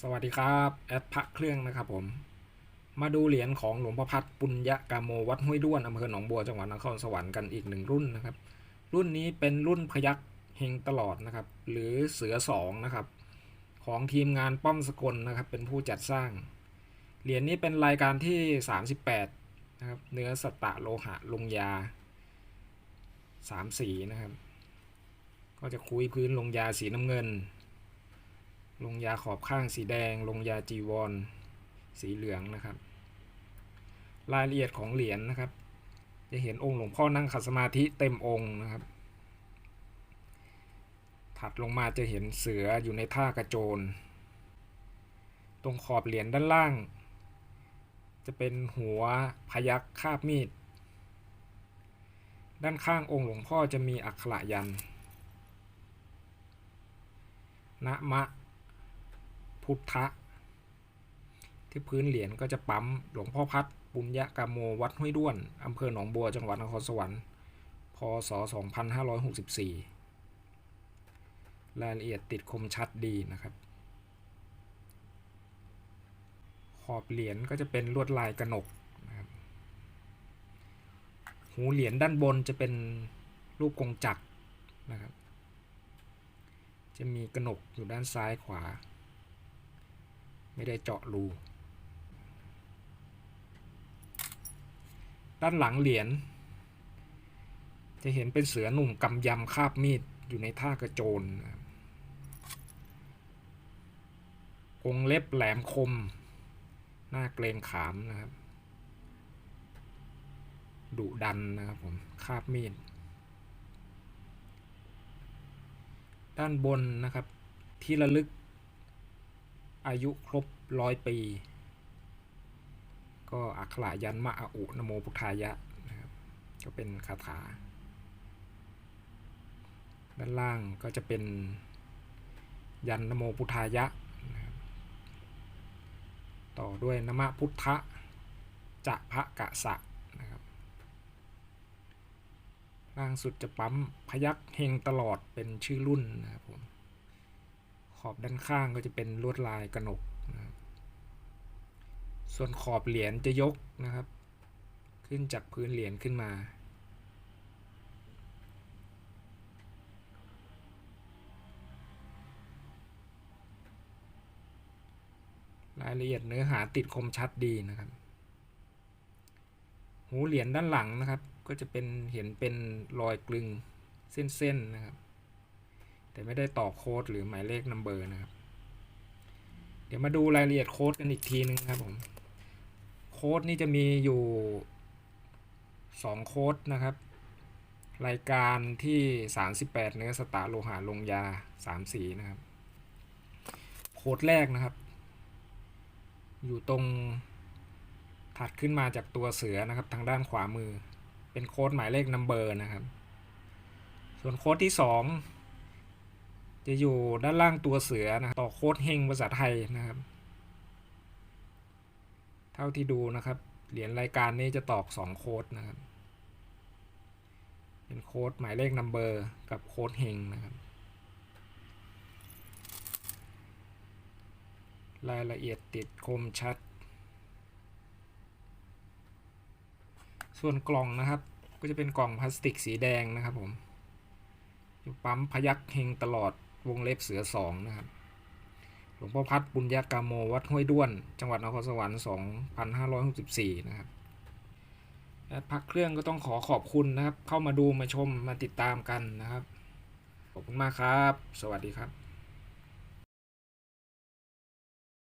สวัสดีครับแอดพระเครื่องนะครับผม มาดูเหรียญของหลวงพ่อพัดปุญญกามโมวัดห้วยด้วนอำเภอหนองบัวจังหวัดนครสวรรค์กันอีกหนึ่งรุ่นนะครับ รุ่นนี้เป็นรุ่นพยักเฮงตลอดนะครับ หรือเสือสองนะครับ ของทีมงานป้อมสกลนะครับ เป็นผู้จัดสร้าง เหรียญนี้เป็นรายการที่ 38นะครับเนื้อสตะโลหะลงยาสามสีนะครับ ก็จะคุยพื้นลงยาสีน้ำเงิน ลงยาขอบข้างสีแดง ลงยาจีวร สีเหลืองนะครับ รายละเอียดของเหรียญนะครับ จะเห็นองค์หลวงพ่อนั่งขัดสมาธิเต็มองค์นะครับ ถัดลงมาจะเห็นเสืออยู่ในท่ากระโจน ตรงขอบเหรียญด้านล่าง จะเป็นหัวพยักคาบมีด ด้านข้างองค์หลวงพ่อจะมีอักขระยันนะมะ พุทธะ ที่พื้นเหรียญก็จะปั๊มหลวงพ่อพัดปุญญกามโมวัดห้วยด้วนอำเภอหนองบัวจังหวัดนครสวรรค์พศ 2564 รายละเอียดติดคมชัดดีนะครับขอบเหรียญก็จะเป็นลวดลายกระหนกนะครับหูเหรียญด้านบนจะเป็นรูปกงจักรนะครับ จะมีกระหนกอยู่ด้านซ้ายขวา ไม่ได้เจาะรู ด้านหลังเหรียญจะเห็นเป็นเสือหนุ่มกำยำคาบมีดอยู่ในท่ากระโจนนะครับกรงเล็บแหลมคม หน้าเกรงขามนะครับ ดุดันนะครับผม คาบมีด ด้านบนนะครับ ที่ระลึก อายุครบร้อยปี ก็อักขระยันมะอะอุนโมพุทธายะนะครับก็เป็นคาถา ด้านล่างก็จะเป็นยันนโมพุทธายะนะครับต่อด้วยนมะพุทธะจะพระกะสะนะครับล่างสุดจะปั๊มพยักเฮงตลอดเป็นชื่อรุ่นนะครับผม ขอบด้านข้างก็จะเป็นลวดลายกระหนกนะครับส่วนขอบเหรียญจะยกนะครับ ขึ้นจากพื้นเหรียญขึ้นมา รายละเอียดเนื้อหาติดคมชัดดีนะครับ หูเหรียญด้านหลังนะครับ ก็จะเป็นเห็นเป็นรอยกลึงเส้นๆนะครับ แต่ไม่ได้ต่อโค้ดหรือหมายเลขนัมเบอร์นะครับ เดี๋ยวมาดูรายละเอียดโค้ดกันอีกทีนึงครับผมโค้ดนี่จะมีอยู่2โค้ดนะครับ รายการที่ 38 เนื้อสตาร์โลหะลงยา 3 สีนะครับ โค้ดแรกนะครับ อยู่ตรงถัดขึ้นมาจากตัวเสือนะครับ ทางด้านขวามือ เป็นโค้ดหมายเลขนัมเบอร์นะครับ ส่วนโค้ดที่ 2 จะอยู่ด้านล่างตัวเสือนะครับต่อโค้ดเฮงภาษาไทยนะครับ เท่าที่ดูนะครับ เหรียญรายการนี้จะตอก2โค้ดนะครับ เป็นโค้ดหมายเลขนัมเบอร์กับโค้ดเฮงนะครับ รายละเอียดติดคมชัด ส่วนกล่องนะครับ ก็จะเป็นกล่องพลาสติกสีแดงนะครับผมอยู่ปั๊มพยักเฮงตลอด วงเล็บเสือสองนะครับ หลวงพ่อพัดบุญญากามโมวัดห้วยด้วน จังหวัดนครสวรรค์ 2564 นะครับและพักเครื่องก็ต้องขอขอบคุณนะครับ เข้ามาดูมาชมมาติดตามกันนะครับ ขอบคุณมากครับ สวัสดีครับ